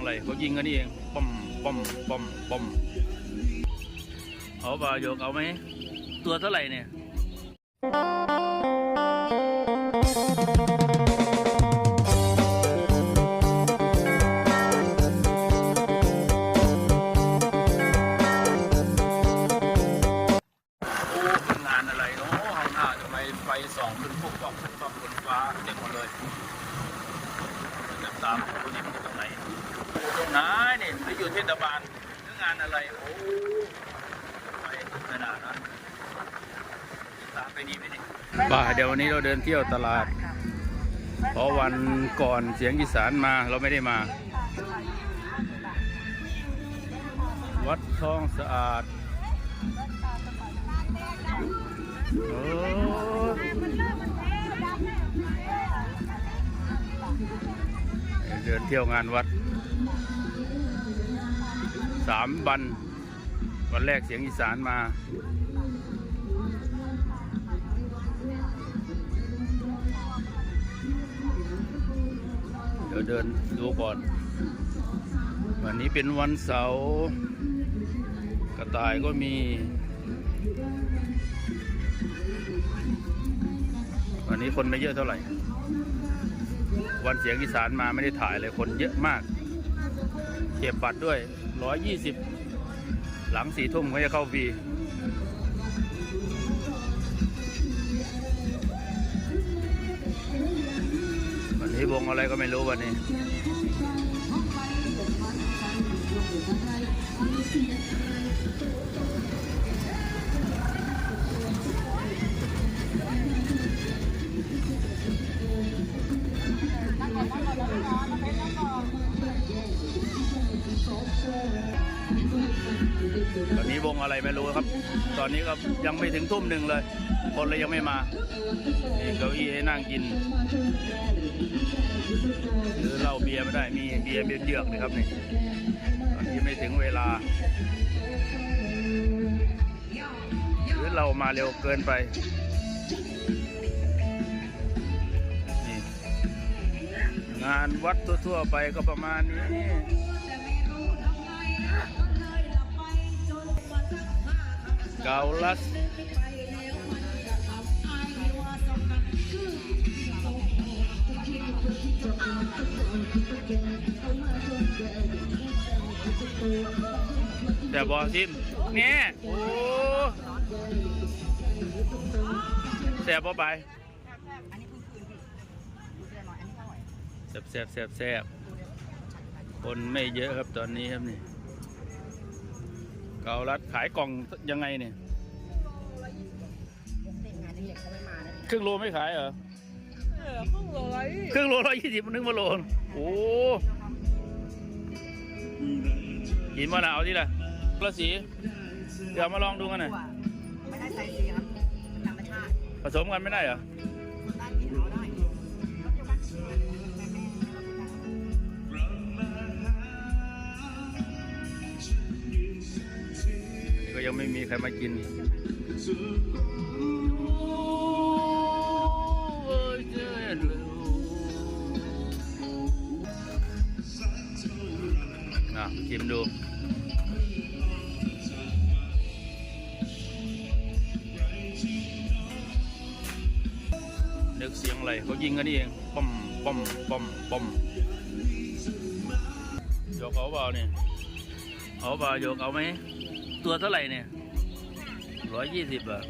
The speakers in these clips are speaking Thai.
อะไรเขายิงกันนี่เองป้อมป้อมป้อมป้อมเอาบาโยกเอาไหมตัวเท่าไหร่เนี่ยโอ้เป็นงานอะไรเนาะข้างทำไมไฟส่องขึ้นพวกบอกขึ้นฟ้าบนฟ้าเต็มหมดเลยจับตาม อยู่เทศบาลหรืองานอะไรโอ้ไปขนาดนั้นตามไปนี่ไปนี่บ่าเดี๋ยววันนี้เราเดินเที่ยวตลาดเพราะวันก่อนเสียงอีสานมาเราไม่ได้มา วัดทองสะอาดโอ้เดินเที่ยวงานวัด สามวัน วันแรกเสียงอีสานมา เดี๋ยวเดินดูก่อน วันนี้เป็นวันเสาร์กระต่ายก็มี วันนี้คนไม่เยอะเท่าไหร่ วันเสียงอีสานมาไม่ได้ถ่ายเลยคนเยอะมาก เก็บบัตรด้วย 120 หลังสี่ทุ่มเขาจะเข้าฟรีวันนี้วงอะไรก็ไม่รู้วันนี้ ตอนนี้วงอะไรไม่รู้ครับ ตอนนี้ก็ยังไม่ถึงทุ่มหนึ่งเลย คนเลยยังไม่มานี่เก้าอี้ให้นั่งกินหรือเหล้าเบียร์ไม่ได้มีเบียร์เบียร์เจือกๆนะครับนี่ตอนนี้ไม่ถึงเวลา หรือเรามาเร็วเกินไปงานวัดทั่วๆไปก็ประมาณนี้ เกาลัดแต่บอซิมเนี่ยโอ้แสบบอไปแสบแสบแสบแสบคนไม่เยอะครับตอนนี้ครับนี่ เกาลัดขายกล่องยังไงเนี่ยครึ่งโลไม่ขายเหรอเออครึ่งร้อยครึ่งโลร้อยยี่สิบนึงมาโลนโอ้กินมะนาวที่ละละสี เดี๋ยวมาลองดูกันหน่อยไม่ได้ใส่สีครับเป็นธรรมชาติผสมกันไม่ได้เหรอ ยังไม่มีใครมากินอะชิมดูนึกเสียงอะไรเขายิงกันนี่เองป้อมป้อมป้อมป้อมยกเอาเปล่าเนี่ยเอาเปล่ายกเอาไหม ตัวเท่าไหร่เนี่ยร้อยยี่สิบอะ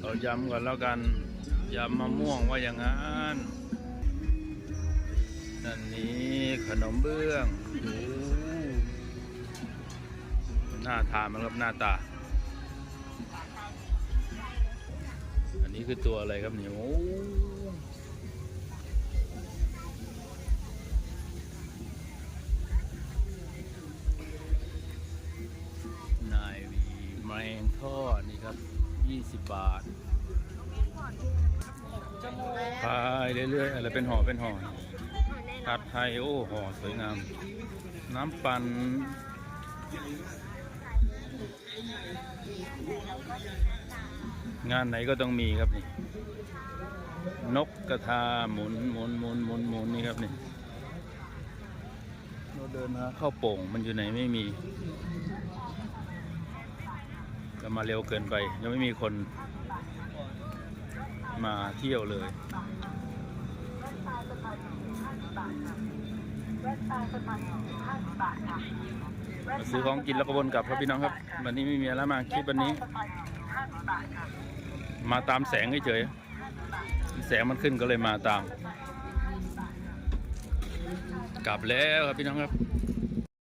เอายำก่อนแล้วกันยำมะม่วงว่าอย่างนั้นนั่นนี่ขนมเบื้องโอ้น่าทานมันครับหน้าตา นนี้คือตัวอะไรครับเนี่ยโอ้นายวีแมงทอดนี่ครับ 20 บาทขายเรื่อยๆอะไรเป็นห่อเป็นห่อผัดไทยโอ้ห่อสวยงาม น้ำปั่น งานไหนก็ต้องมีครับนี่ นกกระทาหมุนหมุนหมุนหมุนหมุนนี่ครับนี่เราเดินหาเข้าวโป่งมันอยู่ไหนไม่มีก็มาเร็วเกินไป ยังไม่มีคนมาเที่ยวเลยมาซื้อของกินแล้วก็วนกลับครับพี่น้องครับ วันนี้ไม่มีอะไรมาคลิปวันนี้ มาตามแสงเฉยๆแสงมันขึ้นก็เลยมาตาม กลับแล้วครับพี่น้องครับ